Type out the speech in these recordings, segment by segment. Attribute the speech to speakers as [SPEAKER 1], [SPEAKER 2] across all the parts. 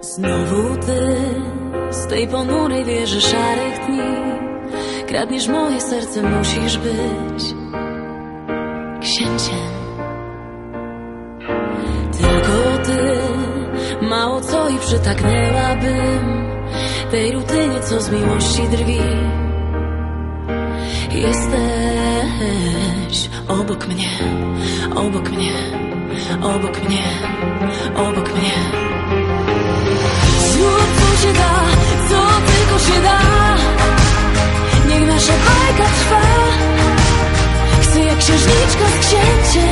[SPEAKER 1] Znowu ty z tej ponurej wieży szarych dni. Kradniesz moje serce, musisz być księciem. Tylko ty, mało co i przytaknęłabym Tej rutynie, co z miłości drwi. Jesteś obok mnie, obok mnie, obok mnie, obok mnie trwa. Chcę jak księżniczka z księciem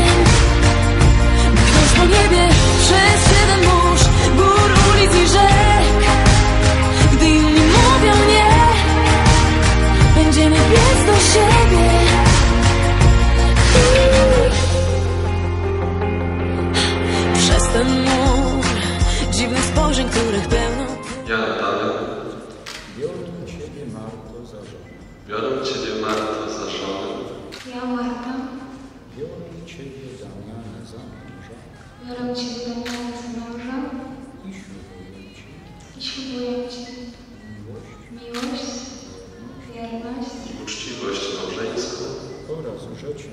[SPEAKER 2] biorę Ciebie, Marto, za żonę.
[SPEAKER 3] Ja, Marta,
[SPEAKER 2] Biorę Ciebie, Damianę, za męża.
[SPEAKER 3] Biorę Ciebie Damiana za męża.
[SPEAKER 2] I ślubuję Ci.
[SPEAKER 3] I ślubuję Ci.
[SPEAKER 2] Miłość.
[SPEAKER 3] Miłość, wierność
[SPEAKER 4] Uczciwość małżeńską.
[SPEAKER 2] Oraz, że Cię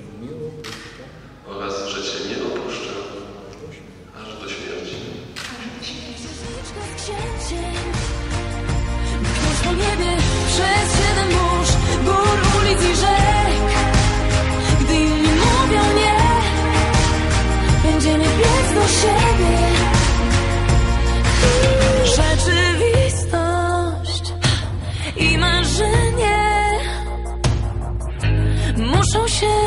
[SPEAKER 1] 都是